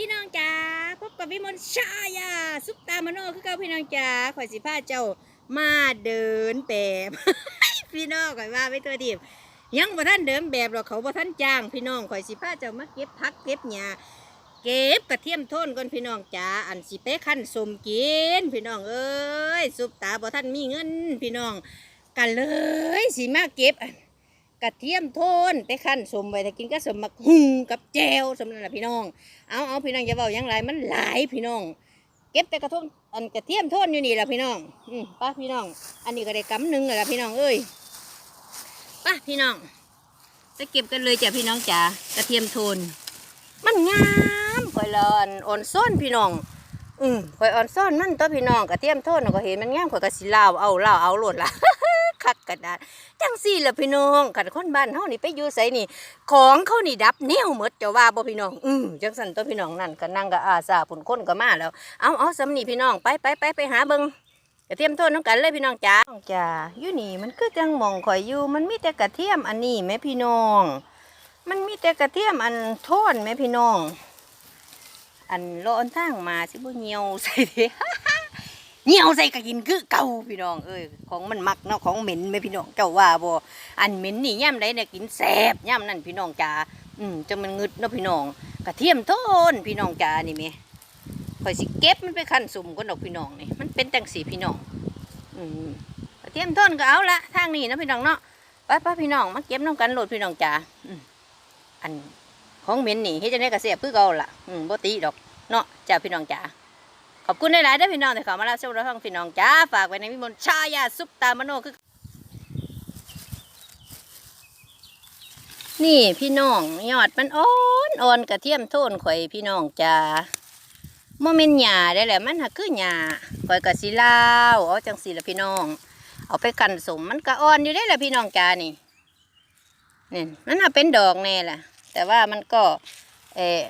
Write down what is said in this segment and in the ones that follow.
พี่น้องจ๋าพบกับวิมลชายาซุปตามโนคือเก่าพี่น้องจ๋าข่อยสิพาเจ้ามาเดินแบบพี่น้องข่อยว่าไว้ตัวดีบยังบ่ท่านเดินแบบหรอกเขาบ่ท่านจ้างพี่น้องข่อยสิพาเจ้ามาเก็บผักเก็บหญ้าเก็บกระเทียมโทนก่อนพี่น้องจ๋าอันสิไปขั้นสมกินพี่น้องเอ้ยซุปตาบ่ท่านมีเงินพี่น้องกันเลยสิมาเก็บอัน กระเทียมโทนไปขั้นสมไว้ถ้ากินก็สมมักหุงกับแจวสมนั่นแหละพี่น้อง เอาเอาพี่น้องอย่าเบาหยังไรมันหลายพี่น้อง เก็บแต่กระทงอันกระเทียมโทนอยู่นี่แหละพี่น้อง อืมป้าพี่น้อง อันนี้ก็ได้กำหนึ่งแหละพี่น้องเอ้ยป้าพี่น้องไปเก็บกันเลยจ้ะพี่น้องจ๋ากระเทียมโทน มันงามข่อยลอ่อนอ่อนซ่อนพี่น้อง อืมข่อยอ่อนซ่อนมันตัวพี่น้องกระเทียมโทนน่ะก็เห็นมันงามข่อยก็สิลาวเอาลาวเอาโลดละ คักกระดาษจังสี่ละพี่น้องขันคนบ้านเฮานี่ไปอยู่ไสนี่ ของเขานี่ดับแนวหมดจ้าว่าบ่พี่น้อง อืมจังสันตัวพี่น้องนั่นก็นั่งก็อาสาผุนคนก็มาแล้ว เอาเอาสำนีพี่น้องไปไปไปไปหาเบิงกระเทียมโทษน้องกันเลยพี่น้องจ้าจ้าอยู่นี่มันคือจังมองข่อยอยู่ มันมีแต่กระเทียมอันนี้แม่พี่น้อง มันมีแต่กระเทียมอันโทนแม่พี่น้อง อันโลอนทางมาสิบ่เหี่ยวใส่เด้ เหี่ยวใส่ก็กินคือเก่าพี่น้องเอ้ยของมันมักเนาะของเหม็นไหมพี่น้องเจ้าว่าบ่อันเหม็นนี่ย่ำใดเนี่ยกินแซ่บย่ำนั่นพี่น้องจ๋าอืมจะมันงึดเนาะพี่น้องกระเทียมโทนพี่น้องจ๋านี่แม่ข่อยสิเก็บมันไปขั้นสุ่มก่อนดอกพี่น้องนี่มันเป็นจังสีพี่น้อง อืมกระเทียมโทนก็เอาละทางนี้เนาะพี่น้องเนาะไปไปพี่น้องมาเก็บน้ำกันโหลดพี่น้องจ๋าอืมอันของเหม็นนี่เฮ็ดจังได๋ก็แซ่บคือเก่าล่ะอืมบ่ติดอกเนาะจ้าพี่น้องจ๋า ขอบคุณหลายๆเด้อพี่น้องที่เข้ามารับชมรับฟังพี่น้องจ้าฝากไว้ในวิมลชายาซุปตามโนคือนี่พี่น้องยอดมันอ่อนอ่อนกระเทียมโทนข่อยพี่น้องจ้าโมเมนหญ้าได้แหละมันหักคือหญ้าข่อยกะสิลาวเอาจังสีละพี่น้อง เอาไปกันสมมันก็อ่อนอยู่ได้แหละพี่น้องจ้านี่นี่มันเป็นดอกแน่แหละแต่ว่ามันก็เออ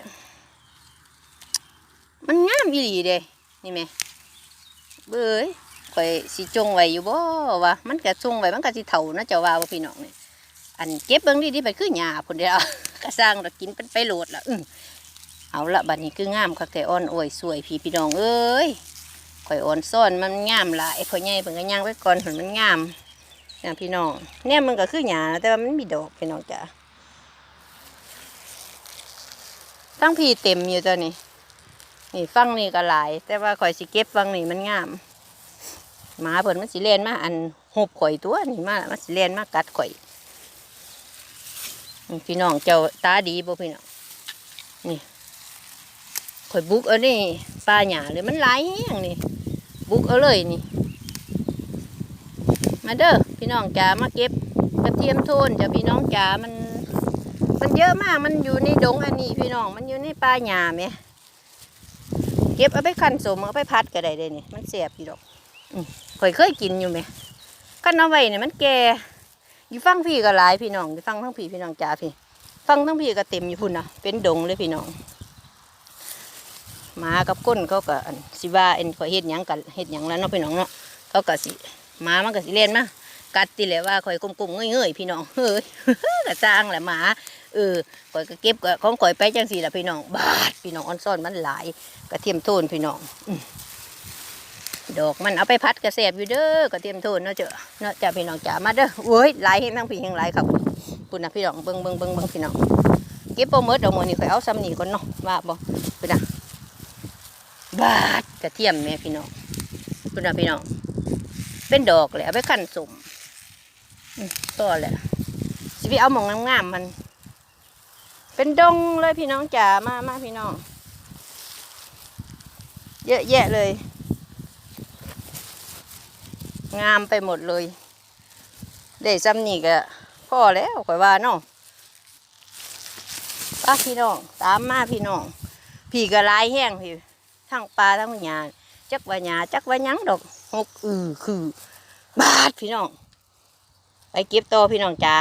มันงามอีหลีเด้ นี่แม่เบ้ยข่อยสิจงไว้อยู่บ่วะมันก็จงไว้มันก็สิเฒ่านะเจ้าว่าบ่พี่น้องนี่อันเก็บเบิ่งดีๆไปคือหญ้าพุ่นเด้อก็สร้างดอกกินเป็นไปโหลดละอื้อเอาละบัดนี้คืองามคักแต่อ่อนโอ้ยสวยพี่พี่น้องเอ้ยข่อยอ่อนซ่อนมันงามหลายพ่อใหญ่เพิ่นก็ย่างไว้ก่อนเพิ่นมันงามนะพี่น้องเนี่ยมันก็คือหญ้าแต่ว่ามันมีดอกพี่น้องจ้ะทั้งพี่เต็มอยู่ตัวนี้นี่ นี่ฟังนี่ก็หลาย แต่ว่าข่อยสิเก็บฟังนี่มันงามหมาเพิ่นมันสิเล่นมาอันหบข่อยตัวนี่มามันสิเล่นมากัดข่อยพี่น้องเจ้าตาดีบ่พี่น้องนี่ข่อยบุกเอานี่ปลาหยาเลยมันหลายแห้งนี่บุกเอาเลยนี่ มาเด้อพี่น้องจ๋ามาเก็บกระเทียมโทนจ้ะพี่น้องจ๋ามัน มันเยอะมากมันอยู่ในดงอันนี้พี่น้องมันอยู่ในป่าหญ้าไหม เก็บเอาไปคันสมเอาไปพัดก็ได้เลยนี่มันเสียบอยู่ดอกข่อยเคยกินอยู่ไหมคั้นเอาไว้เนี่ยมันแก่อยู่ฟังพี่ก็หลายพี่น้องอยู่ฟังทั้งพี่พี่น้องจ๋าพี่ ฟังทั้งพี่ก็เต็มอยู่พุ่นนะเป็นดงเลยพี่น้องหมากับก้นเขาก็สิว่าเอ็นข่อยเฮ็ดหยังกันเฮ็ดหยังแล้วเนาะพี่น้องเนาะเขาก็สิหมามันก็สิเล่นมากัดติแหละว่าข่อยกุมๆเงยๆพี่น้องเฮ้ยกระจ้างแหละหมา เออข่อยก็เก็บก็ของข่อยไปจังสี่ละพี่น้องบาดพี่น้องออนซ่อนมันหลายกระเทียมโทนพี่น้องอดอกมันเอาไปพัดกระเสบอยู่เด้อกระเทียมโทนเนาะเจ้าเนาะจ้าพี่น้องจ๋ามาเด้อโว้ยหลายทั้งพี่ทั้งหลายครับคุณนะพี่น้องเบิงเบิงเบิงเบิงพี่น้องเก็บโปรเมิดอามือนี่ข่อยเอาซ้ำนี่ก่อนเนาะว่าบ่คุณนะบาดกระเทียมแม่พี่น้องคุณนะพี่น้องเป็นดอกเลยเอาไปขั้นสมอืมต่อแหละสิไปเอาหมองงามๆมัน เป็นดงเลยพี่น้องจ๋ามามาพี่น้อง เยอะแยะเลย งามไปหมดเลยได้ซ้ำนี่ก็พอแล้วข่อยว่าเนาะป้าพี่น้องตามมาพี่น้องพี่ก็ลายแห้งพี่ทั้งปลาทั้งหญ้าจักว่าหญ้าจักว่ายังดอกหกอือคือบาดพี่น้องไปเก็บต่อพี่น้องจ๋า